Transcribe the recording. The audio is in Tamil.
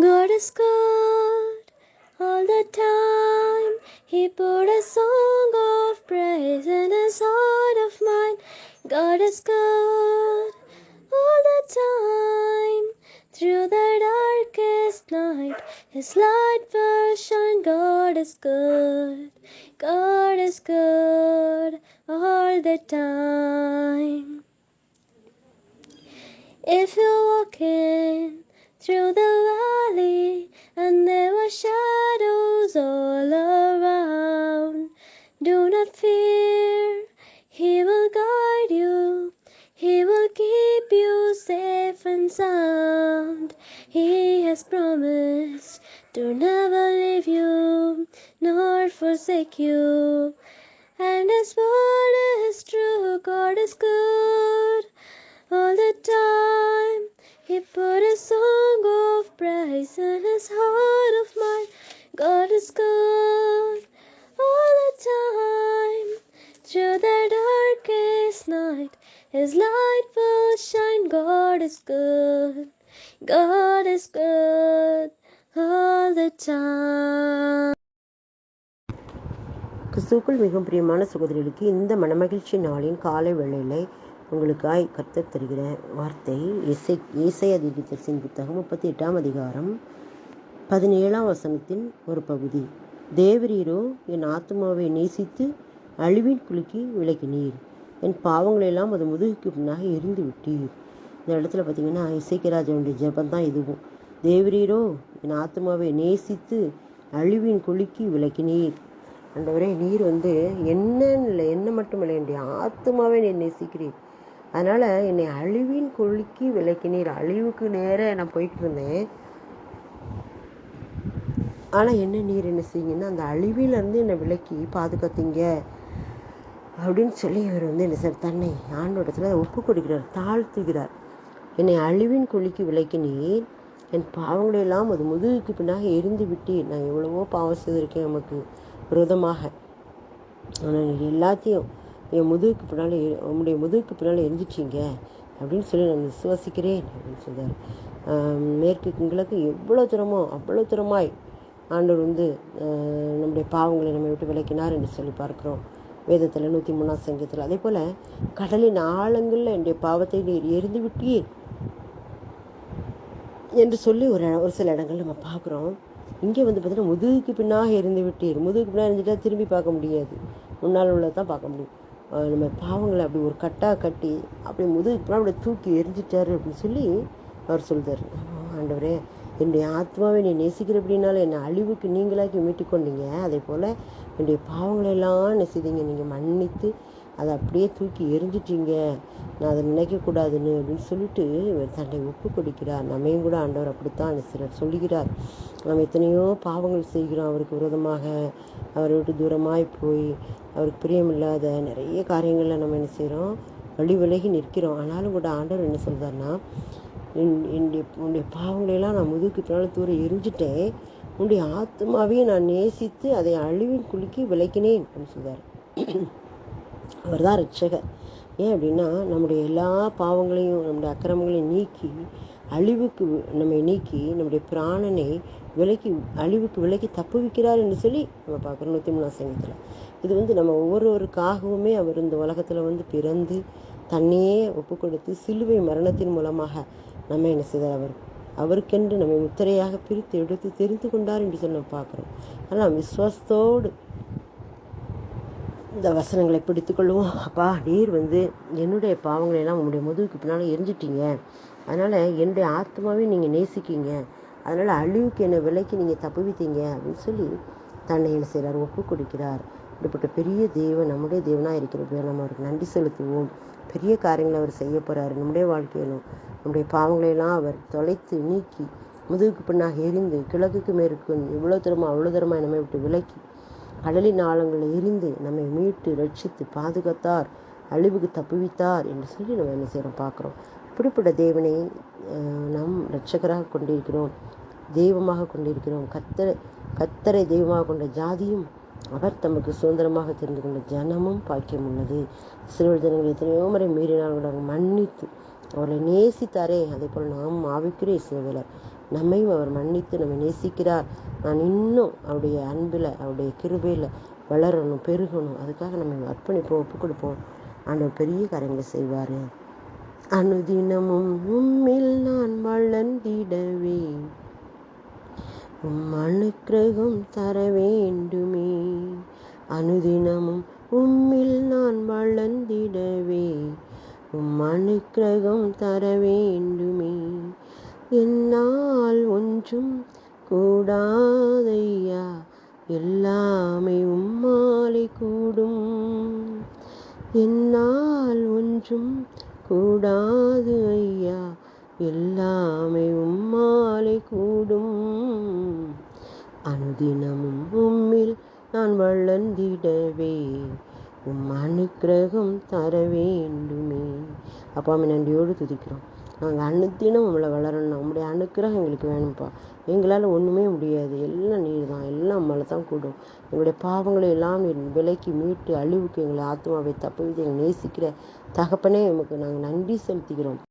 God is good all the time. He put a song of praise in his heart of mine. God is good all the time. Through the darkest night, his light will shine. God is good. God is good all the time. If you're walking through the valley and there were shadows all around, do not fear. He will guide you. He will keep you safe and sound. He has promised to never leave you nor forsake you. And his word is true. God is good all the time. He darkest night, his light will shine. God is good. God is good all the time. கிறிஸ்துக்குள் மிகவும் பிரியமான சகோதரிகளுக்கு இந்த மனமகிழ்ச்சி நாளின் காலை வேளையிலே உங்களுக்காய் கர்த்தர் தருகிற வார்த்தை இசை இசை அதிகத்தின் புத்தகம் முப்பத்தி எட்டாம் அதிகாரம் பதினேழாம் வசனத்தின் ஒரு பகுதி தேவரீரோ என் ஆத்மாவை நேசித்து அழிவின் குலுக்கி விலகினீர் என் பாவங்களெல்லாம் அது முதுகுக்கு பின்னாக எரிந்து விட்டீர். இந்த இடத்துல பார்த்தீங்கன்னா இசைக்கராஜனுடைய ஜெபம் தான் இதுவும். தேவரீரோ என் ஆத்மாவை நேசித்து அழிவின் குலுக்கி அந்த ஒரே நீர் வந்து என்னன்னு இல்லை என்ன மட்டுமில்லை என்னுடைய ஆத்மாவை நீ நேசிக்கிறீர். அதனால் என்னை அழிவின் குலுக்கி விளக்கினீர் அழிவுக்கு நேராக நான் போய்கிட்டு இருந்தேன். ஆனால் என்ன நீர் என்ன செய்யுங்கன்னா அந்த அழிவிலேருந்து என்னை விலக்கி பாதுகாத்தீங்க. அப்படின்னு சொல்லி இவர் வந்து என்ன சார் தன்னை ஆண்டோடத்தில் ஒப்பு கொடுக்கிறார் தாழ்த்துகிறார். என்னை அழிவின் குழிக்கு விலக்கினீர் என் பாவங்களையெல்லாம் அது முதுகுக்கு பின்னாக எரிந்து விட்டீர் நான் எவ்வளவோ பாவம் செய்திருக்கேன் நமக்கு விரோதமாக. ஆனால் எல்லாத்தையும் என் முதுகுக்கு பின்னால் எ- உன்னுடைய முதுகுக்கு பின்னால் எரிஞ்சிச்சிங்க அப்படின்னு சொல்லி நான் விசுவாசிக்கிறேன் அப்படின்னு சொன்னார் மேற்கு கிங்களுக்கு எவ்வளோ தூரமோ அவ்வளோ தூரமாய் ஆண்டவர் வந்து நம்முடைய பாவங்களை நம்மை விட்டு விளக்கினார் என்று சொல்லி பார்க்கிறோம். வேதத்தில் நூற்றி மூணாம் சங்கத்தில் அதே போல் கடலின் ஆழங்களில் என்னுடைய பாவத்தை நீர் எரிந்து விட்டீர் என்று சொல்லி ஒரு ஒரு சில இடங்கள் நம்ம பார்க்குறோம். இங்கே வந்து பார்த்தீங்கன்னா முதுகுக்கு பின்னாக இருந்து விட்டீர் முதுகுக்கு பின்னாக இருந்துட்டால் திரும்பி பார்க்க முடியாது. முன்னால் உள்ளது தான் பார்க்க முடியும். நம்ம பாவங்களை அப்படி ஒரு கட்டாக கட்டி அப்படி முதுகுக்கு பின்னால் அப்படி தூக்கி எரிஞ்சிட்டாரு அப்படின்னு சொல்லி அவர் சொல்கிறார் ஆண்டவரே. என்னுடைய ஆத்மாவை நீ நேசிக்கிறபடினால என்னை அழிவுக்கு நீங்களாக்கி மீட்டு கொண்டீங்க அதே போல் என்னுடைய பாவங்களெல்லாம் நெசிதீங்க என்ன செய்தீங்க நீங்கள் மன்னித்து அதை அப்படியே தூக்கி எரிஞ்சிட்டீங்க நான் அதை நினைக்கக்கூடாதுன்னு அப்படின்னு சொல்லிட்டு இவர் தன்னை ஒப்பு கொடுக்கிறார் நம்மையும் கூட ஆண்டவர் அப்படித்தான் சிலர் சொல்லுகிறார். நம்ம எத்தனையோ பாவங்கள் செய்கிறோம். அவருக்கு விரோதமாக அவரை விட்டு தூரமாய் போய் அவருக்கு பிரியமில்லாத நிறைய காரியங்களில் நம்ம என்ன செய்கிறோம்? வழி விலகி நிற்கிறோம். ஆனாலும் கூட ஆண்டவர் என்ன சொல்கிறார்னா என்- என்னுடைய உன்னுடைய பாவங்களையெல்லாம் நான் முதுகுக்கு பின்னால் தூர எரிஞ்சிட்டேன். உன்னுடைய ஆத்மாவையும் நான் நேசித்து அதை அழிவின் குலுக்கி விளக்கினேன் அப்படின்னு சொல்கிறார் அவர் தான் ரட்சகர் ஏன் அப்படின்னா நம்முடைய எல்லா பாவங்களையும் நம்முடைய அக்கிரமங்களையும் நீக்கி அழிவுக்கு நம்மை நீக்கி நம்முடைய பிராணனை விலக்கி அழிவுக்கு விலக்கி தப்புவிக்கிறார் என்று சொல்லி நம்ம பார்க்குறோம் நூற்றி மூணாம் சங்கத்தில் இது வந்து நம்ம ஒவ்வொருவருக்காகவுமே அவர் இந்த உலகத்தில் வந்து பிறந்து தன்னையே ஒப்பு கொடுத்து சிலுவை மரணத்தின் மூலமாக நம்ம என்ன செய்தார் அவர்? அவருக்கென்று நம்மை முத்திரையாக பிரித்து எடுத்து தெரிந்து கொண்டார் என்று சொல்லி நம்ம பார்க்குறோம். ஆனால் விஸ்வாசத்தோடு இந்த வசனங்களை பிடித்துக்கொள்வோம் அப்பா நீர் வந்து என்னுடைய பாவங்களை எல்லாம் உங்களுடைய முதுகுக்கு பின்னால் எரிஞ்சிட்டீங்க. அதனால் என்னுடைய ஆத்மாவே நீங்கள் நேசிக்கீங்க. அதனால் அழிவுக்கு என்னை விலைக்கு நீங்கள் தப்புவித்தீங்க அப்படின்னு சொல்லி தன்னை என்ன செய்கிறார் ஒப்பு கொடுக்கிறார். இப்படிப்பட்ட பெரிய தேவன் நம்முடைய தேவனாக இருக்கிறது நம்ம அவருக்கு நன்றி செலுத்துவோம். பெரிய காரியங்களை அவர் செய்ய போகிறாரு நம்முடைய வாழ்க்கையிலும் நம்முடைய பாவங்களையெல்லாம் அவர் தொலைத்து நீக்கி முதுகுக்கு பின்னாக எரிந்து கிழக்குக்கு மேற்கு இவ்வளோ தூரமாக அவ்வளோ தூரமாக நம்மை விட்டு விலக்கி கடலின் ஆழங்களை எரிந்து நம்மை மீட்டு ரட்சித்து பாதுகாத்தார் அழிவுக்கு தப்புவித்தார் என்று சொல்லி நம்ம என்ன செய்கிறோம் பார்க்குறோம். இப்படிப்பட்ட தேவனை நாம் நம் கொண்டிருக்கிறோம். தெய்வமாக கொண்டிருக்கிறோம். கத்தரை கத்தரை தெய்வமாக கொண்ட ஜாதியும் அவர் தமக்கு சுதந்திரமாக தெரிந்து கொண்ட ஜனமும் பாக்கியம் உள்ளது. சிறுவர் ஜனங்கள் எத்தனையோ முறை மீறினால் கூட மன்னித்து அவரை நேசித்தாரே. அதே போல் நாம் ஆவிக்குரிய சேவையில் நம்மையும் அவர் மன்னித்து நம்மை நேசிக்கிறார். நான் இன்னும் அவருடைய அன்பில் அவருடைய கிருபையில் வளரணும் பெருகணும். அதுக்காக நம்ம அர்ப்பணிப்போம் ஒப்பு கொடுப்போம் ஆண்டவர் பெரிய காரியங்களை செய்வார். அனுதினமும் உம்மில் நான் வளர்ந்திடவே. உம் அனுக்கிரகம் தர வேண்டுமே. அனுதினமும் உம்மில் நான் வளர்ந்திடவே. உம் அனுக்கிரகம் தர வேண்டுமே. என்னால் ஒன்றும் கூடாதையா? எல்லாமே உம்மாலே கூடும். என்னால் ஒன்றும் கூடாது ஐயா. எல்லாமே உம்மாலை கூடும். அனுதினமும் உம்மில் நான் வளர்ந்திடவே. உம் அனுக்கிரகம் தர வேண்டுமே. அம்மா நன்றியோடு துதிக்கிறோம். நாங்கள் அனுத்தினம் உங்களை வளரணும். உங்களுடைய அனுக்கிரகம் எங்களுக்கு வேணும்ப்பா. எங்களால் ஒன்றுமே முடியாது. எல்லாம் நீர் தான் எல்லாம் நம்மளை தான் கூடும். எங்களுடைய பாவங்களை எல்லாம் விலைக்கு மீட்டு அழிவுக்கு எங்களை ஆத்மாவை தப்புவித்து எங்களை நேசிக்கிற தகப்பனே எமக்கு நாங்கள் நன்றி செலுத்துகிறோம்.